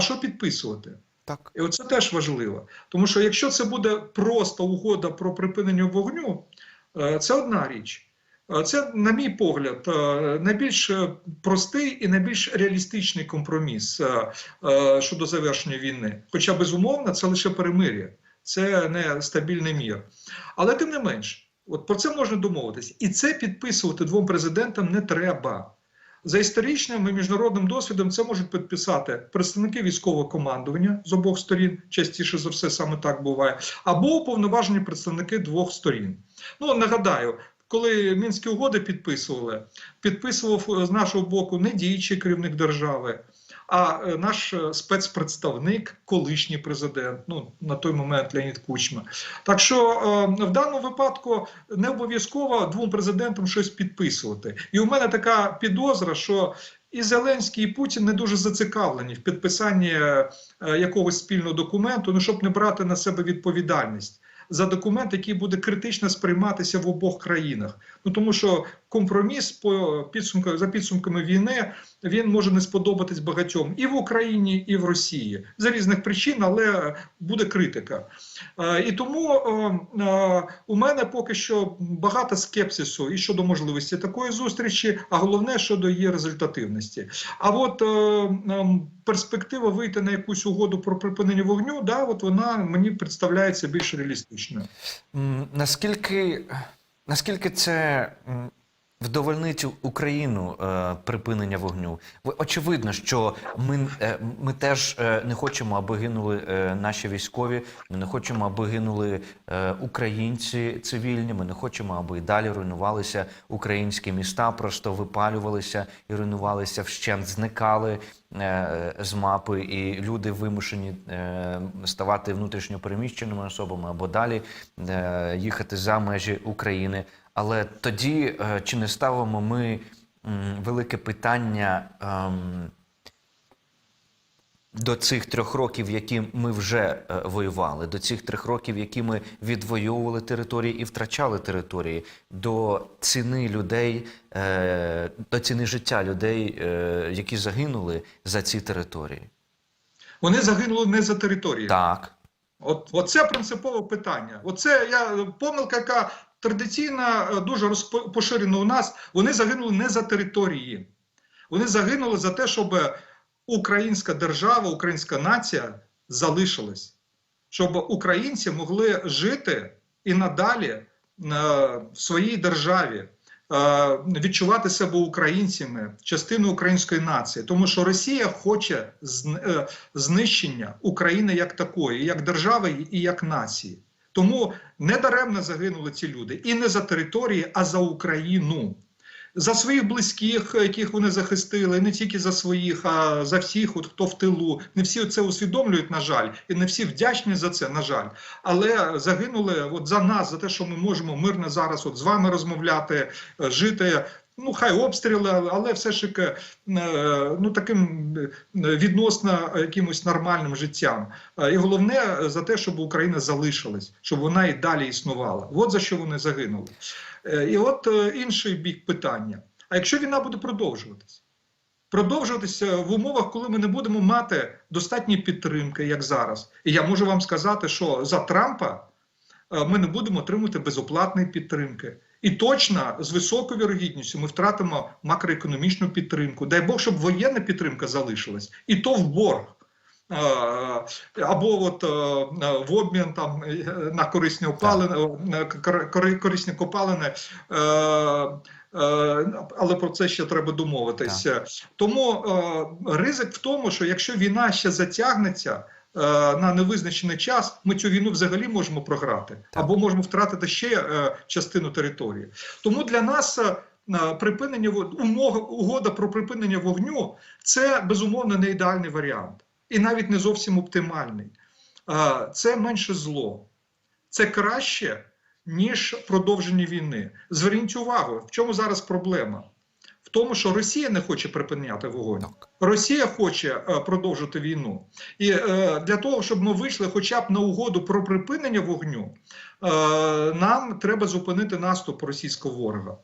а що підписувати. Так. І оце теж важливо. Тому що якщо це буде просто угода про припинення вогню, е, це одна річ. Е, Це, на мій погляд, е, найбільш простий і найбільш реалістичний компроміс щодо завершення війни. Хоча, безумовно, це лише перемир'я, це не стабільний мір. Але тим не менш, от про це можна домовитись. І це підписувати двом президентам не треба. За історичним і міжнародним досвідом це можуть підписати представники військового командування з обох сторін, частіше за все саме так буває, або уповноважені представники двох сторін. Ну нагадаю, коли мінські угоди підписували, підписував е, з нашого боку не діючий керівник держави, а е, наш е, спецпредставник, колишній президент, ну на той момент Леонід Кучма. Так що е, в даному випадку не обов'язково двом президентам щось підписувати. І у мене така підозра, що і Зеленський, і Путін не дуже зацікавлені в підписанні якогось спільного документу, ну щоб не брати на себе відповідальність. За документ, який буде критично сприйматися в обох країнах, ну тому що компроміс по підсумках за підсумками війни він може не сподобатись багатьом і в Україні, і в Росії за різних причин, але буде критика. Е, І тому е, е, у мене поки що багато скепсису і щодо можливості такої зустрічі, а головне щодо її результативності. А от перспектива вийти на якусь угоду про припинення вогню, да, от вона мені представляється більш реалістичною. М, Наскільки, наскільки це вдовольнить Україну е, припинення вогню? Ви- Очевидно, що ми, е, ми теж е, не хочемо, аби гинули е, наші військові. Ми не хочемо, аби гинули е, українці цивільні. Ми не хочемо, аби і далі руйнувалися українські міста, просто випалювалися і руйнувалися вщент, зникали е, з мапи, і люди вимушені е, ставати внутрішньо переміщеними особами або далі е, їхати за межі України. Але тоді е, чи не ставимо ми велике питання ем, до цих трьох років, які ми вже е, воювали, до цих трьох років, які ми відвоювали території і втрачали території, до ціни людей, е, до ціни життя людей, які загинули за ці території? Вони загинули не за територією. Так. От, от це принципове питання. Оце я помилка, яка традиційно е, дуже поширена у нас. Вони загинули не за території. Вони загинули за те, щоб українська держава, українська нація залишилась, щоб українці могли жити і надалі е, в своїй державі. е, Відчувати себе українцями, частиною української нації, тому що Росія хоче знищення України як такої, як держави і як нації. Тому недаремно загинули ці люди і не за території, а за Україну. За своїх близьких, яких вони захистили, не тільки за своїх, а за всіх, от, хто в тилу. Не всі це усвідомлюють, на жаль, і не всі вдячні за це, на жаль. Але загинули от за нас, за те, що ми можемо мирно зараз от з вами розмовляти, е, жити. Ну, хай обстріли, але- все ж таки е, ну, таким е, відносно якимось нормальним життям. Е, І головне за те, щоб Україна залишилась, щоб вона і далі існувала. От за що вони загинули. І от інший бік питання: а якщо війна буде продовжуватись? Продовжуватися в умовах, коли ми не будемо мати достатньої підтримки, як зараз. І я можу вам сказати, що за Трампа ми не будемо отримувати безоплатної підтримки. І точно з високою вірогідністю ми втратимо макроекономічну підтримку. Дай Бог, щоб воєнна підтримка залишилась, і то в борг. Або от е, в обмін там е, на корисні опалини, кори- корисні копалини. е, Але про це ще треба домовитися. Тому ризик в тому, що якщо війна ще затягнеться на невизначений час, ми цю війну взагалі можемо програти або можемо втратити ще е, частину території. Тому для нас е, е, припинення угода про припинення вогню це безумовно не ідеальний варіант, і навіть не зовсім оптимальний. Е, Це менше зло, це краще ніж продовження війни. Зверніть увагу, в чому зараз проблема? В тому, що Росія не хоче припиняти вогонь. Так. Росія хоче е, продовжити війну. І е, для того, щоб ми вийшли хоча б на угоду про припинення вогню, е, нам треба зупинити наступ російського ворога.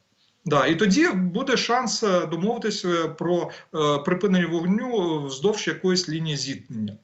Да, і тоді буде шанс домовитись е, про е, припинення вогню вздовж якоїсь лінії зіткнення.